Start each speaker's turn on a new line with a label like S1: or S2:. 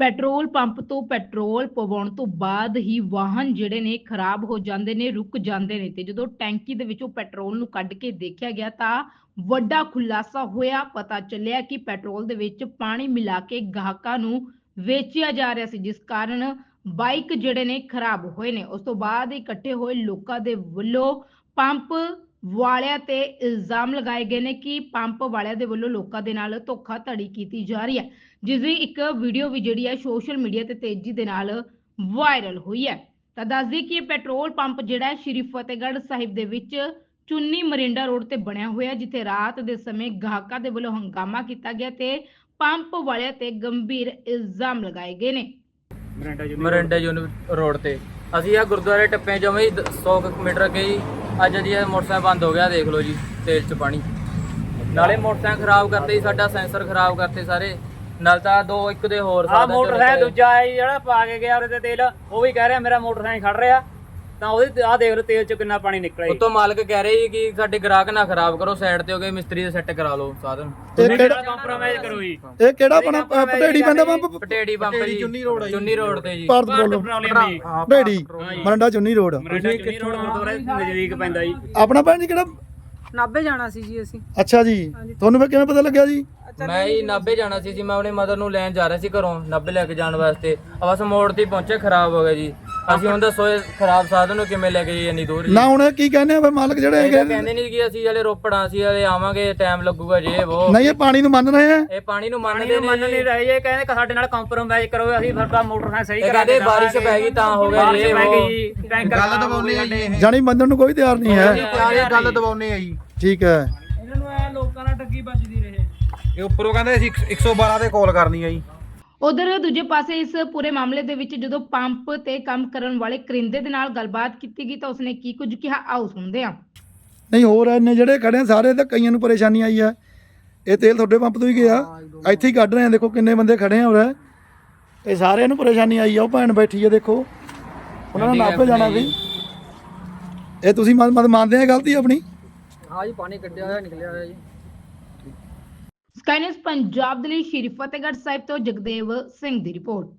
S1: Petrol pump ਤੋਂ petrol ਪਵਾਉਣ ਤੋਂ ਬਾਅਦ ਹੀ ਵਾਹਨ ਜਿਹੜੇ ਨੇ ਖਰਾਬ ਹੋ ਜਾਂਦੇ ਨੇ, ਰੁਕ ਜਾਂਦੇ ਨੇ ਤੇ ਜਦੋਂ ਟੈਂਕੀ ਦੇ ਵਿੱਚੋਂ ਪੈਟਰੋਲ ਨੂੰ ਕੱਢ ਕੇ ਦੇਖਿਆ ਗਿਆ ਤਾਂ ਵੱਡਾ ਖੁਲਾਸਾ ਹੋਇਆ, ਪਤਾ ਚੱਲਿਆ ਕਿ ਪੈਟਰੋਲ ਦੇ ਵਿੱਚ ਪਾਣੀ ਮਿਲਾ ਕੇ ਗਾਹਕਾਂ ਨੂੰ ਵੇਚਿਆ ਜਾ ਰਿਹਾ ਸੀ, ਜਿਸ ਕਾਰਨ ਬਾਈਕ ਜਿਹੜੇ ਨੇ ਖਰਾਬ ਹੋਏ ਨੇ। ਉਸ ਤੋਂ ਬਾਅਦ ਇਕੱਠੇ ਹੋਏ ਲੋਕਾਂ ਦੇ ਵੱਲੋਂ ਪੰਪ ਵਾਲਿਆਂ ਤੇ ਇਲਜ਼ਾਮ ਲਗਾਏ ਗਏ ਨੇ ਕਿ ਪੰਪ ਵਾਲਿਆਂ ਦੇ ਵੱਲੋਂ ਲੋਕਾਂ ਦੇ ਨਾਲ ਧੋਖਾਧੜੀ ਕੀਤੀ ਜਾ ਰਹੀ ਹੈ ਜਿਸ ਦੀ ਇੱਕ ਵੀਡੀਓ ਵੀ ਜਿਹੜੀ ਹੈ ਸੋਸ਼ਲ ਮੀਡੀਆ ਤੇ ਤੇਜ਼ੀ ਦੇ ਨਾਲ ਵਾਇਰਲ ਹੋਈ ਹੈ। ਤਾਂ ਦੱਸਦੀ ਕਿ ਇਹ ਪੈਟਰੋਲ ਪੰਪ ਜਿਹੜਾ ਹੈ ਸ਼੍ਰੀ ਫਤਿਹਗੜ੍ਹ ਸਾਹਿਬ ਦੇ ਵਿੱਚ ਚੁੰਨੀ ਮਰਿੰਡਾ ਰੋਡ ਤੇ ਬਣਿਆ ਹੋਇਆ ਜਿੱਥੇ ਰਾਤ ਦੇ ਸਮੇਂ ਗਾਹਕਾਂ ਦੇ ਵੱਲੋਂ ਹੰਗਾਮਾ ਕੀਤਾ ਗਿਆ ਤੇ ਪੰਪ ਵਾਲਿਆਂ ਤੇ ਗੰਭੀਰ ਇਲਜ਼ਾਮ ਲਗਾਏ ਗਏ ਨੇ।
S2: ਮਰਿੰਡਾ ਯੂਨੀ ਰੋਡ ਤੇ। ਅਸੀਂ ਆ ਗੁਰਦੁਆਰੇ ਟੱਪੇ ਜਮੇ 100 ਕੁ ਮੀਟਰ ਅੱਗੇ ਜੀ ਅੱਜ ਜੀ ਇਹ ਮੋਟਰਸਾਈਕਲ ਬੰਦ ਹੋ ਗਿਆ ਦੇਖ ਲਓ ਜੀ ਤੇਲ ਚ ਪਾਣੀ। ਨਾਲੇ ਮੋਟਰਸਾਈਕਲ ਖਰਾਬ ਕਰਤੇ ਜੀ ਸਾਡਾ ਸੈਂਸਰ ਖਰਾਬ ਕਰਤੇ ਸਾਰੇ। ਨਾਲ ਤਾਂ ਦੋ ਇੱਕ ਦੇ ਹੋਰ
S3: ਆ
S2: ਚੋਂ
S3: ਮੋਟਰਸਾਈਕਲ। ਦੂਜਾ ਹੈ ਜਿਹੜਾ ਪਾ ਕੇ ਗਿਆ ਉਹਦੇ ਤੇ ਤੇਲ ਉਹ ਵੀ ਕਹਿ ਰਿਹਾ ਮੇਰਾ ਮੋਟਰਸਾਈਕਲ ਖੜ ਰਿਹਾ। ਤਾਂ ਉਹਦੇ ਆ ਦੇਖ ਲਓ ਤੇਲ ਚ ਕਿੰਨਾ ਪਾਣੀ ਨਿਕਲਿਆ ਜੀ।
S2: ਉੱਤੋਂ ਮਾਲਕ ਕਹਿ ਰਹੇ ਜੀ ਕਿ ਸਾਡੇ ਗ੍ਰਾਹਕ ਨਾ ਖਰਾਬ ਕਰੋ ਸਾਈਡ ਤੇ ਹੋ ਗਏ ਮਿਸਤਰੀ ਦੇ ਸੈੱਟ ਕਰਾ ਲਓ ਸਾਧਨ।
S4: ਇਹ ਕਿਹੜਾ
S3: ਕੰਪਰੋਮਾਈਜ਼ ਕਰੋ ਜੀ?
S4: ਇਹ ਕਿਹੜਾ ਆਪਣਾ ਪਟੇੜੀ ਪੈਂਦਾ ਪੰਪ?
S2: ਪਟੇੜੀ ਪੰਪ ਜੀ ਚੁੰਨੀ ਰੋਡ ਚੁੰਨੀ ਰੋਡ ਤੇ ਜੀ।
S4: ਭਾਰਤ
S3: ਭਾਰਤ
S4: ਬੋਲੋ।
S3: ਪੈਟਰੋਲੀਅਮ ਜੀ।
S4: ਮਰੰਡਾ ਚੁੰਨੀ ਰੋਡ।
S3: ਮਰਾਠਾ ਚੁੰਨੀ ਰੋਡ ਗੁਰਦੁਆਰੇ ਨਜ਼ਦੀਕ ਪੈਂਦਾ ਜੀ।
S4: ਆਪਣਾ ਭੈਣ ਜੀ ਕਿਹੜਾ?
S5: ਨਾਭੇ ਜਾਣਾ ਸੀ ਜੀ ਅਸੀਂ।
S4: ਅੱਛਾ ਜੀ। ਤੁਹਾਨੂੰ ਫਿਰ ਕਿਵੇਂ ਪਤਾ ਲੱਗਿਆ ਜੀ?
S2: ਮੈਂ ਹੀ ਨਾਭੇ ਜਾਣਾ ਸੀ ਜੀ ਮੈਂ ਆਪਣੀ ਮਦਰ ਨੂੰ ਲੈਣ ਜਾ ਰਿਹਾ ਸੀ ਘਰੋਂ ਨਾਭੇ ਲੈ ਕੇ ਜਾਣ ਵਾਸਤੇ। ਆ ਬਸ ਮੋੜ ਤੇ ਹੀ ਪਹੁੰਚੇ ਖਰਾਬ ਹੋ ਗਿਆ ਜੀ। ਅਸੀਂ ਹੁਣ ਦੱਸੋ ਇਹ ਖਰਾਬ ਸਾਧਨ ਨੂੰ ਕਿਵੇਂ ਲੈ ਕੇ ਜਾਈਏ ਇੰਨੀ ਦੂਰ
S4: ਨਾ ਹੁਣ ਇਹ ਕੀ ਕਹਿੰਦੇ ਆ ਫਿਰ ਮਾਲਕ ਜਿਹੜੇ
S2: ਇਹ ਤਾਂ
S4: ਹੈਗੇ
S2: ਕਹਿੰਦੇ ਨਹੀਂ ਕਿ ਅਸੀਂ ਹਲੇ ਰੋਪੜਾਂ ਅਸੀਂ ਹਲੇ ਆਵਾਂਗੇ ਟਾਈਮ ਲੱਗੂਗਾ ਜੇ ਉਹ
S4: ਨਹੀਂ ਇਹ ਪਾਣੀ ਨੂੰ ਮੰਨ ਰਹੇ ਆ।
S2: ਇਹ ਪਾਣੀ ਨੂੰ ਮੰਨਦੇ
S3: ਨੂੰ
S2: ਨੇ
S3: ਮੰਨ। ਨਹੀਂ ਰਹੇ ਇਹ ਕਹਿੰਦੇ ਕਿ ਸਾਡੇ ਨਾਲ ਕੰਪਰੋਮਾਈਜ਼ ਕਰੋ ਅਸੀਂ ਤੁਹਾਡਾ ਮੋਟਰਸਾਈਕਲ ਸਹੀ
S2: ਇਹ
S3: ਕਰਾ
S2: ਕਹਿੰਦੇ ਬਾਰਿਸ਼ ਪੈ ਗਈ ਤਾਂ ਹੋ ਗਿਆ
S3: ਬਾਰਿਸ਼
S2: ਜੇ
S3: ਪੈ
S2: ਉਹ
S3: ਟੈਂਕਰ ਗੱਲ ਦਬਾਉਨੇ ਆ ਜੀ।
S4: ਜਾਣੀ ਮੰਨਣ ਨੂੰ ਕੋਈ ਤਿਆਰ ਨਹੀਂ ਹੈ।
S3: ਇਹ ਗੱਲ
S6: ਦਬਾਉਨੇ ਆ ਜੀ।
S4: ਠੀਕ ਹੈ।
S3: ਇਹਨਾਂ ਨੂੰ ਐ ਲੋਕਾਂ ਨਾਲ ਠੱਗੀ ਵੱਜਦੀ ਰਹੇ।
S6: ਇਹ ਉੱਪਰੋਂ ਕਹਿੰਦੇ ਅਸੀਂ 112 ਤੇ ਕਾਲ ਕਰਨੀ ਆ ਜੀ।
S1: ਉਧਰ ਦੂਜੇ ਪਾਸੇ ਇਸ ਪੂਰੇ ਮਾਮਲੇ ਦੇ ਵਿੱਚ ਜਦੋਂ ਪੰਪ ਤੇ ਕੰਮ ਕਰਨ ਵਾਲੇ ਕਰਿੰਦੇ ਦੇ ਨਾਲ ਗੱਲਬਾਤ ਕੀਤੀ ਗਈ ਤਾਂ ਉਸਨੇ ਕੀ ਕੁਝ ਕਿਹਾ? ਆਓ ਸੁਣਦੇ ਹਾਂ।
S4: ਨਹੀਂ ਹੋਰ ਇੰਨੇ ਜਿਹੜੇ ਖੜੇ ਆ ਸਾਰੇ ਤਾਂ ਕਈਆਂ ਨੂੰ ਪਰੇਸ਼ਾਨੀ ਆਈ ਹੈ ਇਹ ਤੇਲ ਤੁਹਾਡੇ ਪੰਪ ਤੋਂ ਹੀ ਗਿਆ। ਇੱਥੇ ਹੀ ਕੱਢ ਰਹੇ ਆ। ਦੇਖੋ ਕਿੰਨੇ ਬੰਦੇ ਖੜੇ ਆ ਉਰੇ। ਇਹ ਸਾਰਿਆਂ ਨੂੰ ਪਰੇਸ਼ਾਨੀ ਆਈ ਆ। ਉਹ ਭੈਣ ਬੈਠੀ ਆ ਦੇਖੋ। ਉਹਨਾਂ ਨੇ ਨਾਪੇ ਜਾਣਾ ਸੀ ਇਹ ਤੁਸੀਂ ਮੰਨ ਮੰਨ- ਮੰਨਦੇ ਆ ਗਲਤੀ ਆਪਣੀ?
S2: ਹਾਂ ਜੀ ਪਾਣੀ ਕੱਢਿਆ ਹੋਇਆ ਨਿਕਲਿਆ ਹੋਇਆ ਜੀ।
S1: ਸਕਾਈਨਸ ਪੰਜਾਬ ਦੇ ਲਈ ਸ਼੍ਰੀ ਫਤਿਹਗੜ੍ਹ ਸਾਹਿਬ ਤੋਂ ਜਗਦੇਵ ਸਿੰਘ ਦੀ ਰਿਪੋਰਟ।